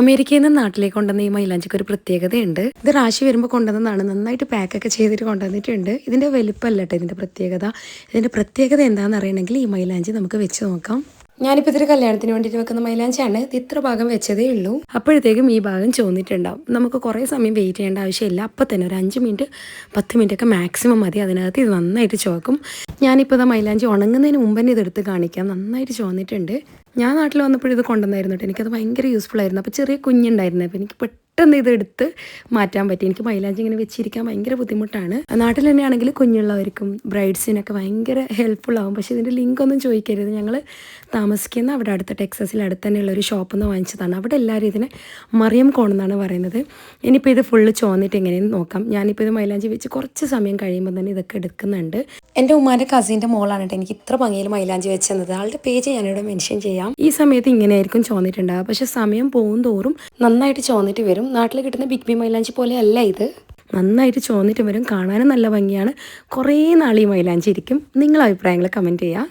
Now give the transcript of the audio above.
അമേരിക്കയിൽ നിന്ന് നാട്ടിലേക്ക് കൊണ്ടുവന്ന ഈ മൈലാഞ്ചിക്ക് ഒരു പ്രത്യേകതയുണ്ട്. ഇത് റാശി വരുമ്പോൾ കൊണ്ടുവന്നതാണ്. നന്നായിട്ട് പാക്കൊക്കെ ചെയ്തിട്ട് കൊണ്ടുവന്നിട്ടുണ്ട്. ഇതിന്റെ വലിപ്പമല്ല ഇതിന്റെ പ്രത്യേകത. ഇതിന്റെ പ്രത്യേകത എന്താണെന്ന് അറിയണമെങ്കിൽ ഈ മൈലാഞ്ചി നമുക്ക് വെച്ച് നോക്കാം. ഞാനിപ്പോൾ ഇതൊരു കല്യാണത്തിന് വേണ്ടിയിട്ട് വെക്കുന്ന മൈലാഞ്ചിയാണ്. ഇത് ഇത്ര ഭാഗം വെച്ചതേ ഉള്ളൂ. അപ്പോഴത്തേക്കും ഈ ഭാഗം ചോന്നിട്ടുണ്ടാവും നമുക്ക് കുറേ സമയം വെയിറ്റ് ചെയ്യേണ്ട ആവശ്യമില്ല. അപ്പോൾ തന്നെ ഒരു അഞ്ച് മിനിറ്റ് പത്ത് മിനിറ്റ് ഒക്കെ മാക്സിമം മതി. അതിനകത്ത് ഇത് നന്നായിട്ട് ചോക്കും ഞാനിപ്പോൾ ഇത് മൈലാഞ്ചി ഉണങ്ങുന്നതിന് മുമ്പ് തന്നെ ഇതെടുത്ത് കാണിക്കാം. നന്നായിട്ട് ചോന്നിട്ടുണ്ട് ഞാൻ നാട്ടിൽ വന്നപ്പോൾ ഇത് കൊണ്ടുവന്നായിരുന്നു കേട്ടോ. എനിക്കത് ഭയങ്കര യൂസ്ഫുൾ ആയിരുന്നു. അപ്പോൾ ചെറിയ കുഞ്ഞുണ്ടായിരുന്നു. അപ്പോൾ എനിക്ക് പെട്ടെന്ന് ഇത് എടുത്ത് മാറ്റാൻ പറ്റി. എനിക്ക് മൈലാഞ്ചി ഇങ്ങനെ വെച്ചിരിക്കാൻ ഭയങ്കര ബുദ്ധിമുട്ടാണ്. നാട്ടിൽ തന്നെയാണെങ്കിൽ കുഞ്ഞുള്ളവർക്കും ബ്രൈഡ്സിനൊക്കെ ഭയങ്കര ആവും പക്ഷേ ഇതിന്റെ ലിങ്ക് ഒന്നും ചോദിക്കരുത്. ഞങ്ങൾ താമസിക്കുന്ന അവിടെ അടുത്ത ടെക്സസിൽ അടുത്ത് തന്നെയുള്ള ഒരു ഷോപ്പിൽ നിന്ന് വാങ്ങിച്ചതാണ്. അവിടെ എല്ലാവരും ഇതിനെ മറിയം കോണെന്നാണ് പറയുന്നത്. ഇനിയിപ്പോൾ ഇത് ഫുള്ള് ചോന്നിട്ട് എങ്ങനെയെന്ന് നോക്കാം. ഞാനിപ്പോൾ ഇത് മൈലാഞ്ചി വെച്ച് കുറച്ച് സമയം കഴിയുമ്പോൾ തന്നെ ഇതൊക്കെ എടുക്കുന്നുണ്ട്. എന്റെ ഉമ്മാന്റെ കസിന്റെ മോളാണ് കേട്ടോ. എനിക്ക് ഇത്ര ഭംഗിയിൽ മൈലാഞ്ചി വെച്ചത് ആളുടെ പേജ് ഞാനിവിടെ മെൻഷൻ ചെയ്യാം. ഈ സമയത്ത് ഇങ്ങനെയായിരിക്കും ചോന്നിട്ടുണ്ടാവുക. പക്ഷെ സമയം പോകും തോറും നന്നായിട്ട് ചോന്നിട്ട് വരും. നാട്ടിൽ കിട്ടുന്ന ബിഗ് ബി മൈലാഞ്ചി പോലെയല്ല ഇത്. നന്നായിട്ട് ചോന്നിട്ട് വരും. കാണാനും നല്ല ഭംഗിയാണ്. കുറേ നാൾ ഈ മൈലാഞ്ചി ഇരിക്കും. നിങ്ങളുടെ അഭിപ്രായങ്ങൾ കമന്റ് ചെയ്യുക